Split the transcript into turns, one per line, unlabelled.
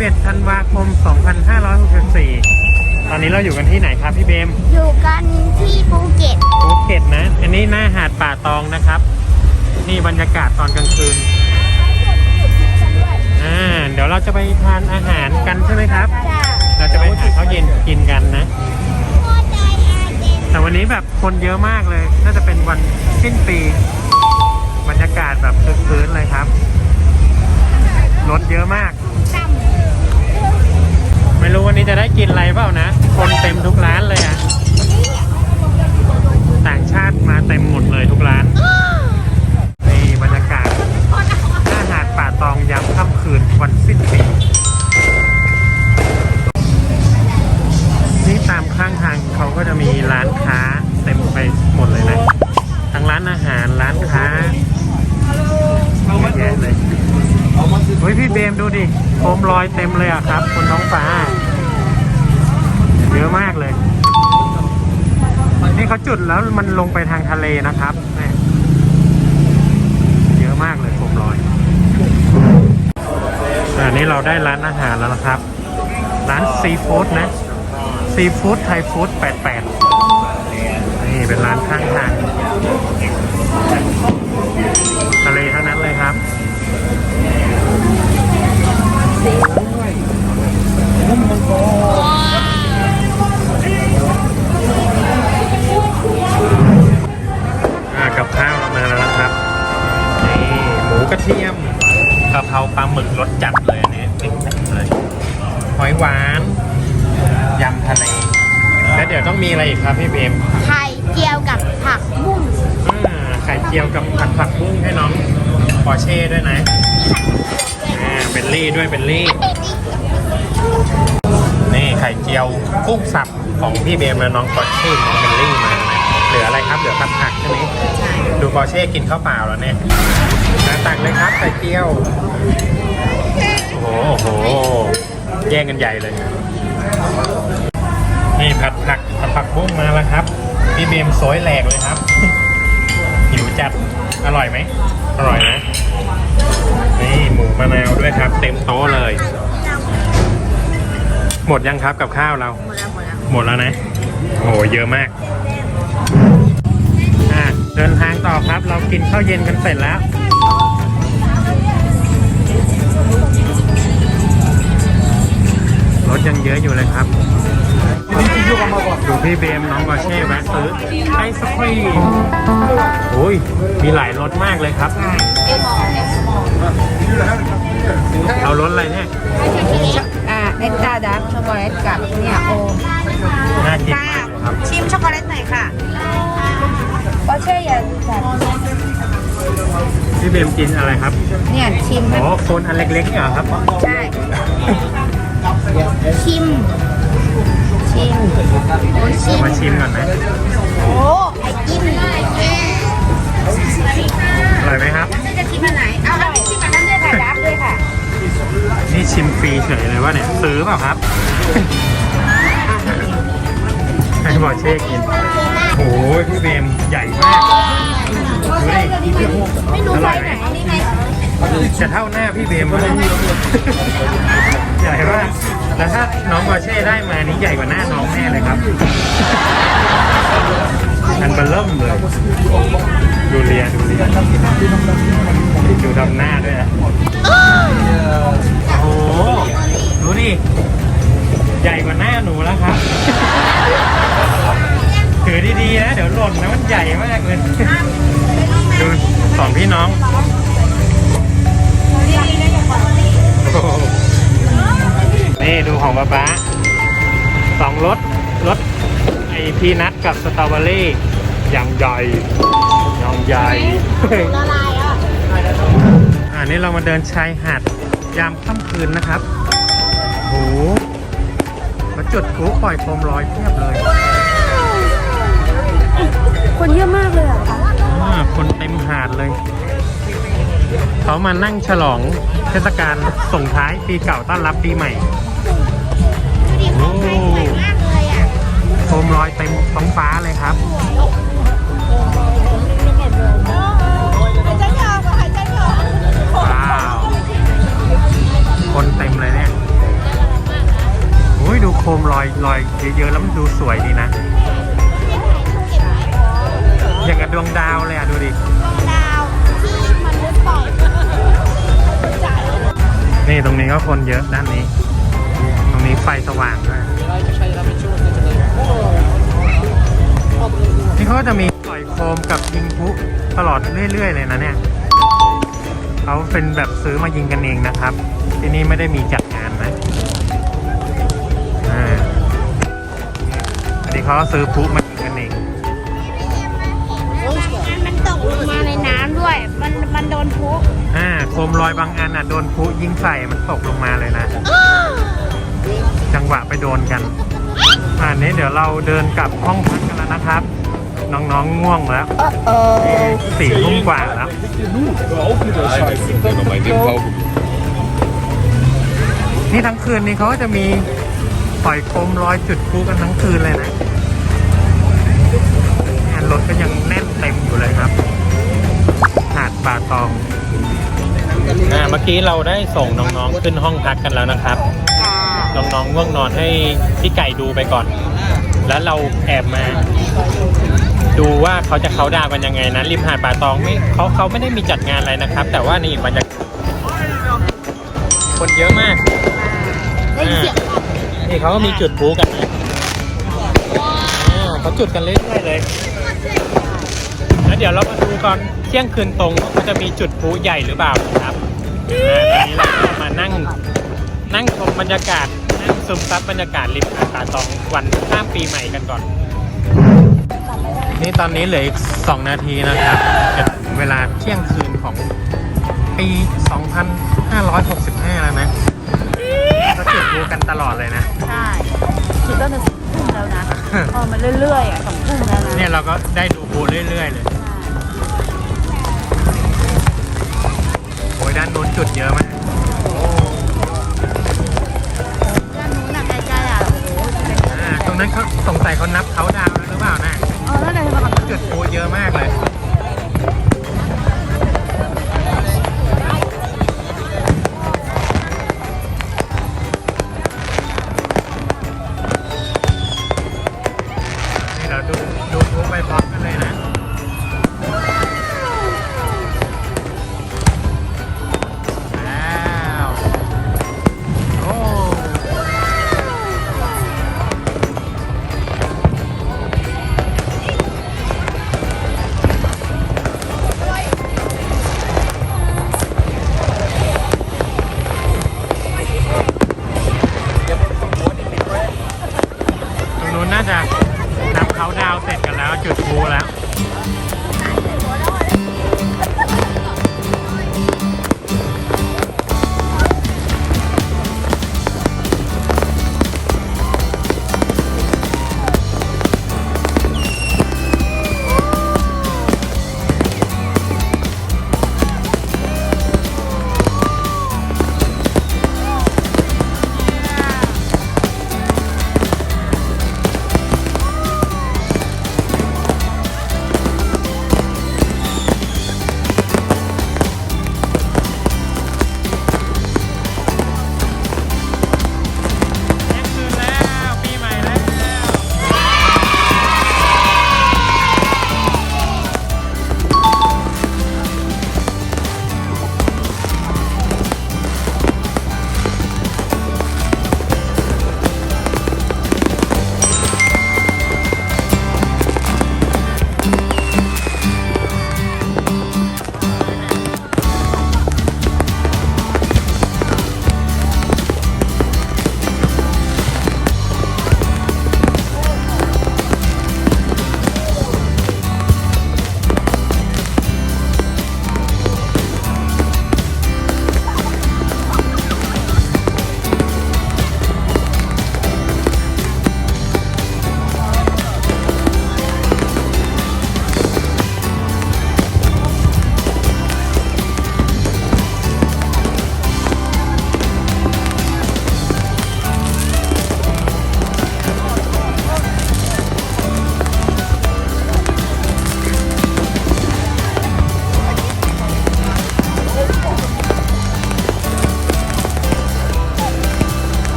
31ธันวาคม 2564 ตอนนี้เราอยู่กันที่ไหนครับพี่เบม
อยู่กันที่ภูเก็ต
ภูเก็ตนะ อันนี้หน้าหาดป่าตองนะครับ นี่บรรยากาศตอนกลางคืน อ่า เดี๋ยวเราจะไปทานอาหารกันใช่ไหมครับ
จ้า
เราจะไปหาข้าวเย็นกินกันนะ แต่วันนี้แบบคนเยอะมากเลย น่าจะเป็นวันสิ้นปี บรรยากาศแบบคึกคืนเลยครับ รถเยอะมาก ไม่รู้วันนี้จะได้กินอะไรเปล่านะ คนเต็มทุกร้านเลยอะต่างชาติมาเต็มหมดเลยทุกร้าน มากเลยนี่เขาจุดแล้วมันลงไปทางทะเลนะครับเยเยอะมากเลยโคมลอยอันนี้เราได้ร้านอาหารแล้วนะครับ ร้านซีฟู้ดนะซีฟู้ดไทยฟู้ด88 นี่เป็นร้านข้างทาง ทะเลแล้วเดี๋ยวต้องมีอะไรอีกครับพี่เบม
ไข่เจียวกับผักบุ้ง
อ่าไข่เจียวกับผัดผักบุ้งให้น้องปอร์เช่ด้วยนะอ่าเบลลี่ด้วยเบลลี่ นี่ไข่เจียวกุ้งสับของพี่เบมและน้องปอร์เช่น้องเบลลี่มานะเหลืออะไรครับเหลือผัดผักใช่ไหมดูปอร์เช่กินข้าวเปล่าแล้วเนี่ยมาตักเลยครับไข่เจียว โอ้โหโอ้โหแย่งกันใหญ่เลย นี่ผัดผักผัดผักบุ้งมาแล้วครับ พี่เบมโซยแหลกเลยครับ หิวจัด อร่อยไหม อร่อยนะ นี่หมูมะนาวด้วยครับ เต็มโต๊ะเลย หมดยังครับกับข้าวเรา
หมดแล้ว หมดแล้ว
หมดแล้วนะ โอ้โหเยอะมากอะเดินทางต่อครับ เรากินข้าวเย็นกันเสร็จแล้วรถยังเยอะอยู่เลยครับ ดูพี่เบมน้องบอเช่แวะซื้อไอศครีมโอ้ยมีหลายรสมากเลยครับเอารสอะไรเนี่ย
อ่าเอ็กตาดักช็อกโกแลตกับเนี่ยโอม
น่ากินมากเลยครับ
ชิมช็อกโกแลตหน่อยค่ะก็เช่ยาจัด
พี่เบมกินอะไรครับ
เนี่ยชิม
อ๋อโคนอันเล็กๆเนี่ยเหรอครับ
ใช่ ชิม ชิมโอ้ชิม
มาชิมก่อนนะ
โอ้ไอจิ้ม
อร่อยไหมครับ
จะชิมอันไหน เอาเอาชิมอันนั้นด้วยค่ะดักด้วยค่ะ
นี่ชิมฟรีเฉยเลยว่าเนี่ย ซื้อเปล่าครับ ให้บอเช่กิน โอ้ยพี่เบมใหญ่มากดูดิ
ไม่รู้
อ
ไป
ร่อยไห
น
ม
นี่ไง
จะเท่าหน้าพี่เบมเลยใหญ่มาก แล้วถ้าน้องบอเช่ได้มานี้ใหญ่กว่าหน้าน้องแน่เลยครับอันเบลเริ่มเลย ดูเรียดูเรียดูทำหน้าด้วยนะโอ้โหดูดิใหญ่กว่าหน้าหนูแล้วครับ ถือดีๆนะ เดี๋ยวหล่นนะมันใหญ่มากเลย ดูสองพี่น้อง นี่ดูของป๊าป๊าสองรสรสไอพีนัทกับสตรอเบอรี่อย่างใหญ่อย่างใหญ่
ละลายอะ
อันนี้เรามาเดินชายหาดยามค่ำคืนนะครับโอ้โหมาจุดพลุปล่อยโคมลอยเพียบเลย
คนเยอะมากเลยอะ
อ่าคนเต็มหาดเลย เขามานั่งฉลองเทศกาลส่งท้ายปีเก่าต้อนรับปีใหม่ โคมลอยเต็มท้องฟ้าเลยครับ
หายใจยม่ออกอะหายใจไม่อ
ว้าว คนเต็มเลยเนี่ยอุ้ยดูโคมลอยลอยเยอะๆแล้วมันดูสวยดีนะ อย่างกับดวงดาวเลยอะ ดูดิดวงดาวที่มันุษปล่อยยนี่ตรงนี้ก็คนเยอะด้านนี้ ไฟสว่างด้วยนี่เขาก็จะมีปล่อยโคมกับยิงพลุตลอดเรื่อย ๆ เลยนะเนี่ยเขาเป็นแบบซื้อมายิงกันเองนะครับ ที่นี่ไม่ได้มีจัดงานนะอ่าอันนี้เขาก็ซื้อพลุมายิงกันเอง
มันตกลงมาในน้ำด้วย มันมันโดนพุ
อ่าโคมลอยบางอันอะโดนพลุยิงใส่มันตกลงมาเลยนะ จังหวะไปโดนกันอ่านนี้เดี๋ยวเราเดินกลับห้องพักกันแล้วนะครับ น้องๆง่วงแล้วสี่ทุ่มกว่าแล้ว นี่ทั้งคืนนี้เขาก็จะมีปล่อยโคมลอยจุดพลุกันทั้งคืนเลยนะงานรถก็ยังแน่นเต็มอยู่เลยครับ หาดป่าตองอ่าเมื่อกี้เราได้ส่งน้องๆขึ้นห้องพักกันแล้วนะครับ น้องๆง่วงนอนให้พี่ไก่ดูไปก่อน แล้วเราแอบมา ดูว่าเขาจะเขาน์ดาวน์กันยังไงนะริมหาดป่าตองไม่เขาเขาไม่ได้มีจัดงานอะไรนะครับ แต่ว่านี่บรรยากาศคนเยอะมาก
ได้ยินเสียง
นี่เขาก็มีจุดพลุกันนะอ่าเขาจุดกันเรื่อยๆเลย แล้วเดี๋ยวเรามาดูก่อนเที่ยงคืนตรงว่าเขาจะมีจุดพลุใหญ่หรือเปล่านะครับอ่าตอนนี้เราก็มานั่ง นั่งชมบรรยากาศ นั่งซึมซับบรรยากาศริมหาดป่าตองวันข้ามปีใหม่กันก่อน นี่ตอนนี้เหลืออีก 2 นาทีนะครับจะถึงเวลาเที่ยงคืนของปี 2565 แล้วนะเขาจุดพลุกันตลอดเลยนะ
ใช่จุดตั้งแต่สองทุ่มแล้วนะเออมันเรื่อยๆอะสองทุ่มแล้วนะ
เนี่ยเราก็ได้ดูพลุเรื่อยๆเลยโอ้ยด้านนู้นจุดเยอะมาก
นั้นเขาสงสัยเขานับเขาดาวแล้วหรือเป
ล่านะอ๋อแล้วไหนจะมาทำจุดพูเยอะ